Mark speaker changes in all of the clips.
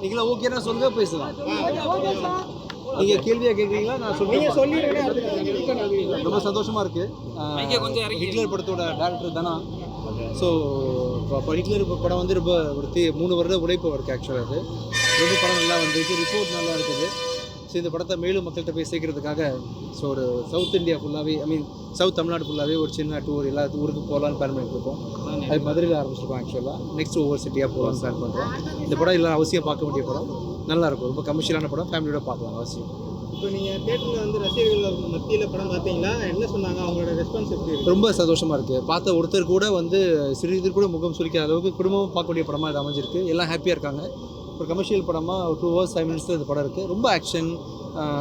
Speaker 1: நீங்களா ஓகேனா சொல்லுங்க பேசலாம். நீங்க கேள்வியா கேக்குறீங்களா? நான் சொல்றேன். ரொம்ப சந்தோஷமா இருக்கு. ஹிட்லர் படத்தோட டேரக்டர் தானா? ஸோ ஹிட்லர் படம் வந்து ரொம்ப ஒரு தீ மூணு வருட உழைப்பு இருக்கு ஆக்சுவலாக அது. ரொம்ப படம் நல்லா வந்திருக்கு ரிப்போர்ட் நல்லா இருக்குது. ஸோ இந்த படத்தை மேலும் மக்கள்கிட்ட போய் சேர்க்கறதுக்காக ஸோ ஒரு சவுத் இந்தியா ஃபுல்லாகவே ஐ மீன் சவுத் தமிழ்நாடு ஃபுல்லாகவே ஒரு சின்ன டூர் எல்லா ஊருக்கு போகலான்னு பிளான் பண்ணிட்டு இருக்கோம் அது மதுரையில் ஆரம்பிச்சிருக்கோம் ஆக்சுவலாக நெக்ஸ்ட் ஒவ்வொரு சிட்டியாக போகலான்னு பிளான் பண்ணுறோம் இந்த படம் எல்லாம் அவசியம் பார்க்க வேண்டிய படம். நல்லா இருக்கும் ரொம்ப கமர்ஷியலான படம். ஃபேமிலியோட பார்க்கலாம். அவசியம்.
Speaker 2: இப்போ நீங்க தியேட்டர்ல வந்து ரசிகர்கள் மத்தியில படம் பார்த்தீங்களா? என்ன சொன்னாங்க? அவங்களோட ரெஸ்பான்ஸ் எப்படி
Speaker 1: ரொம்ப சந்தோஷமா இருக்கு. பார்த்த ஒருத்தர் கூட வந்து சிறிது கூட முகம் சுளிக்காத அளவுக்கு குடும்பமும் பார்க்கக்கூடிய படமா இது அமைஞ்சிருக்கு. எல்லாம் ஹாப்பியாக இருக்காங்க. ஒரு கமர்ஷியல் படமாக ஒரு டூ ஹவர்ஸ் ஃபைவ் மினிட்ஸில் இந்த படம் இருக்குது ரொம்ப action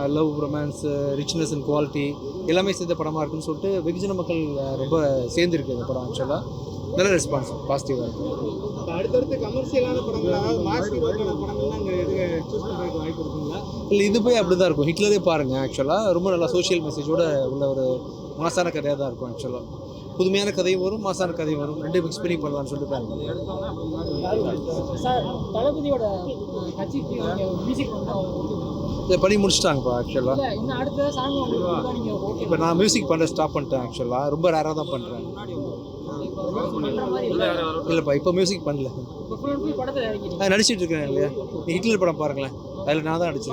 Speaker 1: love romance richness and quality எல்லாமே சேர்ந்த படமாக இருக்குன்னு சொல்லிட்டு வெகுஜன மக்கள் ரொம்ப சேர்ந்துருக்கு இந்த படம் ஆக்சுவலாக நல்ல ரெஸ்பான்ஸ் பாசிட்டிவாக இருக்குது
Speaker 2: இப்போ அடுத்தடுத்து கமர்ஷியலான படங்கள் அதாவது மாஸ் ஹீரோக்கான படங்கள்லாம் அங்கே எது சூஸ் பண்ணுறதுக்கு வாய்ப்பு இருக்குங்களா?
Speaker 1: இல்லை இது போய் அப்படி தான் இருக்கும் ஹிட்லரே பாருங்கள் ஆக்சுவலாக ரொம்ப நல்லா சோஷியல் மெசேஜோட உள்ள ஒரு மாசான கதையாக தான் இருக்கும் ஆக்சுவலாக புதுமையான கதையும் வரும் மாசான கதையும் வரும். ரெண்டு மிக்ஸ் பண்ணி பண்ணலாம்னு சொல்லிட்டு
Speaker 3: கட்சிக்கு நீங்க மியூசிக் பண்ணா
Speaker 1: இதை பண்ணி முடிச்சிட்டாங்கப்பா ஆக்சுவலாக இப்போ நான் மியூசிக் பண்ண ஸ்டாப் பண்ணிட்டேன் ஆக்சுவலாக ரொம்ப ரேராக தான் பண்ணுறேன் இல்லைப்பா இப்போ மியூசிக் பண்ணல. நடிச்சிட்டு இருக்கேன் இல்லையா? ஹிட்லர் படம் பாருங்களேன். அதில் நான் தான்
Speaker 3: இருக்கு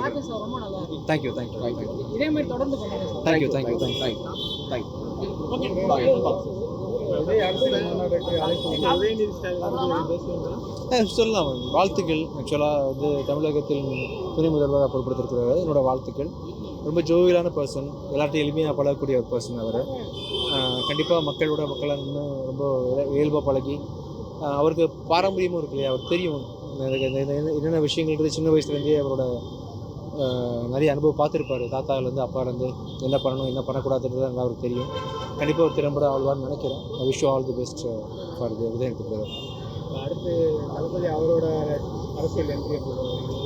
Speaker 1: தேங்க்யூ தேங்க்யூ தேங்க்யூ
Speaker 3: இதே மாதிரி தொடர்ந்து பண்ணுங்க sir.
Speaker 1: Thank you thank you thank you thank you
Speaker 2: பேசுவீங்களா
Speaker 1: சொல்லலாம். வாழ்த்துக்கள். ஆக்சுவலாக வந்து தமிழகத்தில் துணை முதல்வராக பொறுப்படுத்திருக்கிறாரு. என்னோட வாழ்த்துக்கள். ரொம்ப ஜோவியலான பர்சன் எல்லார்ட்டையும் எளிமையாக பழகக்கூடிய ஒரு பர்சன் அவர். கண்டிப்பாக மக்களோட மக்களாக நின்று ரொம்ப இயல்பாக பழகி அவருக்கு பாரம்பரியமும் இருக்கு இல்லையா? அவருக்கு தெரியும். என்னென்ன விஷயங்கள்ன்றது சின்ன வயசுலேருந்தே அவரோட நிறைய அனுபவம் பார்த்துருப்பாரு. தாத்தாவிலேருந்து அப்பாலேருந்து என்ன பண்ணணும் என்ன பண்ணக்கூடாதுன்றது அவருக்கு தெரியும். கண்டிப்பாக ஒரு திறம்பட ஆழ்வார்னு நினைக்கிறேன். Wish all the best for the brother
Speaker 2: இப்போ அடுத்து தளபதி அவரோட அரசியல்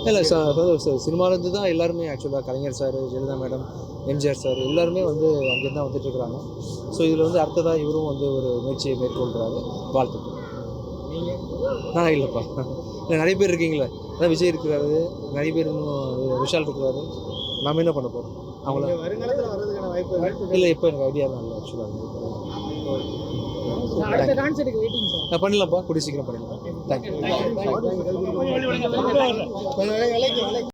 Speaker 1: இல்லை சார் சினிமாலேருந்து தான் எல்லாருமே ஆக்சுவலாக Kalaignar sir Jayalalithaa madam MGR sir எல்லாருமே வந்து அங்கேருந்து தான் வந்துட்டு இருக்கிறாங்க ஸோ இதில் வந்து அடுத்ததாக இவரும் வந்து ஒரு முயற்சியை மேற்கொள்கிறாரு வாழ்த்துக்கள். நான் இல்லைப்பா. இல்லை நிறைய பேர் இருக்கீங்களே. அதான் விஜய் இருக்கிறாரு. நிறைய பேர் இன்னும் விஷால் இருக்கிறாரு. நாம என்ன பண்ண போகிறோம் அவங்கள
Speaker 2: வருங்காலத்தில் வர்றதுக்கான வாய்ப்பு
Speaker 1: இல்லை இப்போ எனக்கு ஐடியாலாம் இல்லை ஆக்சுவலாக
Speaker 3: அடுத்த கான்சர்ட்டுக்கு வெயிட்டிங் சார்
Speaker 1: நான் பண்ணலாம்ப்பா கூடிய சீக்கிரம் பண்ணிடலாம். தேங்க்யூ